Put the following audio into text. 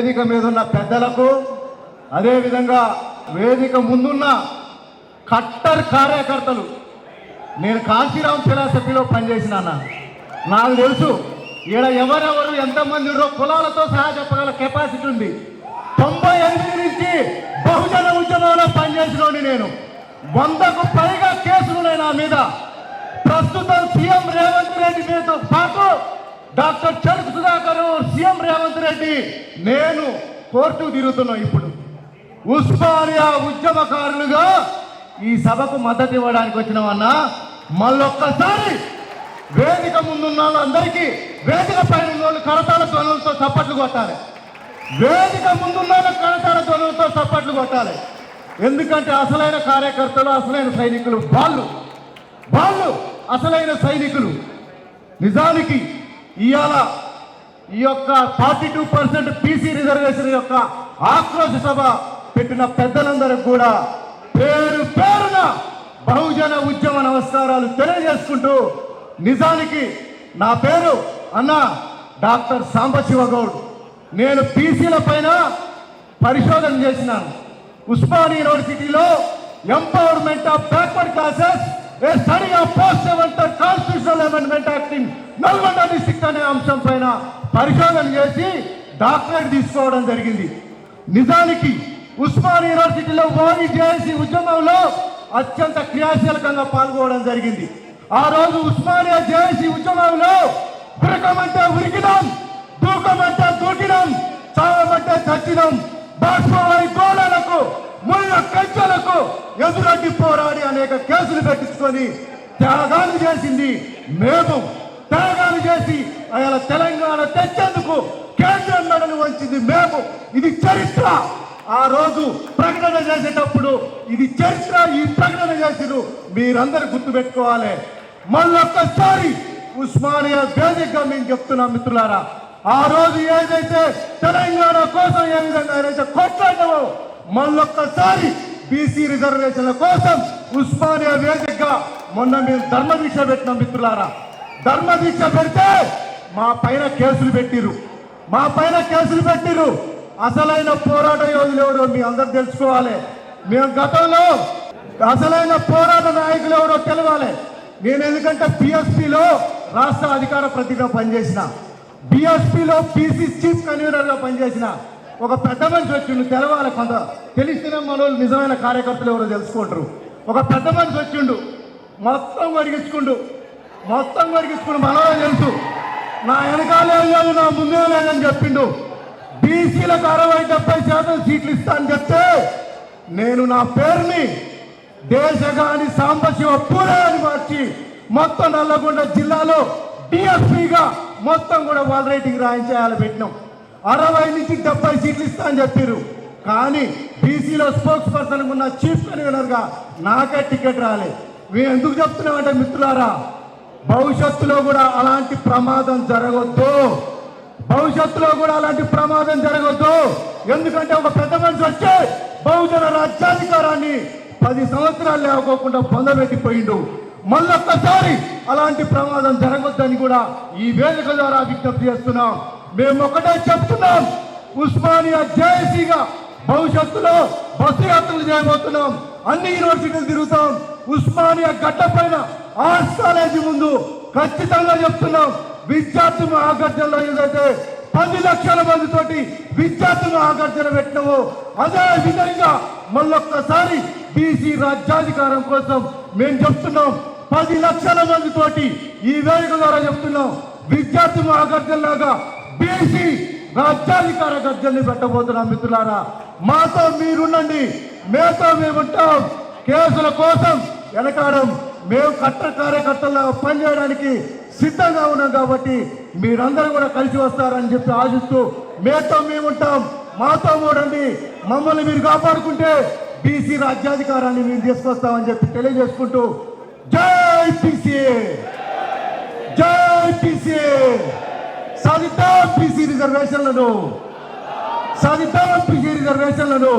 వేదిక మీద ఉన్న పెద్దలకు అదేవిధంగా వేదిక ముందున్న కట్టర్ కార్యకర్తలు నేను కాశీరామ్ ఫిలాసఫీలో పనిచేసిన నాకు తెలుసు ఈడ ఎవరెవరు ఎంతమంది ఉన్నారో కులాలతో సహా చెప్పగల కెపాసిటీ ఉంది. తొంభై ఎనిమిది నుంచి బహుజన ఉద్యమంలో పనిచేసినోని నేను. వందకు పైగా కేసులు నా మీద. ప్రస్తుతం సీఎం రేవంత్ రెడ్డి మీతో పాటు డాక్టర్ చెరుకు సుధాకర్ సీఎం రేవంత్ రెడ్డి నేను కోర్టు తిరుగుతున్నాం ఇప్పుడు. ఉస్మానియా ఉద్యమకారులుగా ఈ సభకు మద్దతు ఇవ్వడానికి వచ్చినామన్నా మళ్ళొక్కసారి వేదిక ముందున్న వాళ్ళందరికీ వేదిక పైన వాళ్ళు కరతాల ధ్వనులతో చప్పట్లు కొట్టాలి. వేదిక ముందున్న కరతాల ధ్వనులతో చప్పట్లు కొట్టాలి. ఎందుకంటే అసలైన కార్యకర్తలు అసలైన సైనికులు వాళ్ళు. వాళ్ళు అసలైన సైనికులు. నిజానికి ఇవాళ ఈ యొక్క forty two percent PC reservation యొక్క ఆక్రోశ సభ పెట్టిన పెద్దలందరికి కూడా పేరు పేరున బహుజన ఉద్యమ నమస్కారాలు తెలియజేసుకుంటూ నిజానికి నా పేరు అన్న డాక్టర్ సాంబశివ గౌడ్. నేను పీసీల పైన పరిశోధన చేసినాను. ఉస్మాన్ యూనివర్సిటీలో empowerment of backward classes a study of post seven constitutional amendment Nalgonda district అనే అంశం పైన పరిశోధన చేసి డాక్టరేట్ తీసుకోవడం జరిగింది. నిజానికి ఉస్మాన్ యూనివర్సిటీలో ఓడి జేఏసీ ఉద్యమంలో అత్యంత క్రియాశీలకంగా పాల్గొనడం జరిగింది. ఆ రోజు ఉస్మానియా జేఏసీ ఉద్యమంలో ఉరకమంటే ఉరికినాం దూకమంటే దూకినాం చావమంటే చచ్చినాం బాష్పవారి గోడలకు ముళ్ళ కంచెలకు ఎదురడ్డి పోరాడి అనేక కేసులు పెట్టించుకొని త్యాగాలు చేసింది మేము. త్యాగాలు చేసి అలా తెలంగాణ తెచ్చేందుకు కేంద్రం మెడలు వంచింది మేము. ఇది చరిత్ర. ఆ రోజు ప్రకటన చేసేటప్పుడు ఇది చరిత్ర ఈ ప్రకటన చేసిరు. మీరందరూ గుర్తుపెట్టుకోవాలి. మళ్ళొక్కసారి ఉస్మానియా వేదికగా మేము చెప్తున్నాం మిత్రులారా ఆ రోజు ఏదైతే తెలంగాణ కోసం ఏ విధంగా ఏదైతే కొట్లాడమో మళ్ళొక్కసారి బీసీ రిజర్వేషన్ల కోసం ఉస్మానియా వేదికగా మొన్న మేము ధర్మదీక్ష పెట్టినాం మిత్రులారా. ధర్మదీక్ష పెడితే మా పైన కేసులు పెట్టిరు మా పైన కేసులు పెట్టిరు అసలైన పోరాట యోధులు ఎవరో మీ అందరు తెలుసుకోవాలి. మేము గతంలో అసలైన పోరాట నాయకులు ఎవరో తెలవాలి. నేను ఎందుకంటే పిఎస్పిలో రాష్ట్ర అధికార ప్రతిగా పనిచేసిన. బిఎస్పిలో పీసీ చీఫ్ కన్వీనర్గా పనిచేసిన. ఒక పెద్ద మనిషి వచ్చిండు తెలవాలి కొంత. తెలిస్తేనే మన నిజమైన కార్యకర్తలు ఎవరో తెలుసుకుంటారు. ఒక పెద్ద మనిషి వచ్చిండు మొత్తం వరిగించుకుండు మొత్తం వరిగించుకుండు మనలో తెలుసు. నా వెనకాలే లేదు నా ముందే లేదని చెప్పిండు. బీసీలకు అరవై డెబ్బై శాతం సీట్లు ఇస్తా అని చెప్తే నేను నా పేరుని దేశగాని సాంబశివ పూరే అని మార్చి మొత్తం నల్లగొండ జిల్లాలో డిఎస్పీగా మొత్తం కూడా వాళ్ళ రేటింగ్ రాయించేయాలి పెట్టినాం. అరవై నుంచి డెబ్బై సీట్లు ఇస్తా అని చెప్పారు కానీ బీసీలో స్పోక్స్ పర్సన్ ఉన్న చీఫ్ కన్వీనర్గా నాకే టికెట్ రాలే. మేము ఎందుకు చెప్తున్నామంటే మిత్రులారా భవిష్యత్తులో కూడా అలాంటి ప్రమాదం జరగొద్దు. భవిష్యత్తులో కూడా అలాంటి ప్రమాదం జరగొద్దు. ఎందుకంటే ఒక పెద్ద మనిషి వచ్చే బహుజన రాజ్యాధికారాన్ని పది సంవత్సరాలు లేవకోకుండా పొందబెట్టిపోయిండు. మళ్ళొక్కసారి అలాంటి ప్రమాదం జరగొద్దని కూడా ఈ వేదిక ద్వారా విజ్ఞప్తి చేస్తున్నాం. మేము ఒకటే చెప్తున్నాం. ఉస్మానియా జేఏసీగా భవిష్యత్తులో బస్సు యాత్రలు చేయబోతున్నాం. అన్ని యూనివర్సిటీలు తిరుగుతాం. ఉస్మానియా గడ్డ పైన ఆర్ట్స్ కాలేజీ ముందు ఖచ్చితంగా చెప్తున్నాం. విద్యార్థి ఆకర్షణలో ఏదైతే పది లక్షల మంది తోటి విద్యార్థి మహాగర్జన పెట్టినవో అదే విధంగా మళ్ళొక్కసారి బీసీ రాజ్యాధికారం కోసం మేము చెప్తున్నాం. పది లక్షల మంది తోటి ఈ వేదిక ద్వారా చెప్తున్నాం. విద్యార్థి ఆకర్షణలాగా బీసీ రాజ్యాధికార గర్జల్ని పెట్టబోతున్నాం మిత్రులారా మాతో మీరుండండి. మేతో మేముంటాం. కేసుల కోసం వెనకాడం. మేము కట్ట కార్యకర్తల్లో పనిచేయడానికి సిద్ధంగా ఉన్నాం కాబట్టి మీరందరూ కూడా కలిసి వస్తారని చెప్పి ఆశిస్తూ మేతో మేముంటాం. మాతో మూడండి. మమ్మల్ని మీరు కాపాడుకుంటే బీసీ రాజ్యాధికారాన్ని మేము తీసుకొస్తామని చెప్పి తెలియజేసుకుంటూ జై పీసీఏ జై పీసీఏ సాధిద్దాం బీసీ రిజర్వేషన్లను సాధిద్దాం బీసీ రిజర్వేషన్లను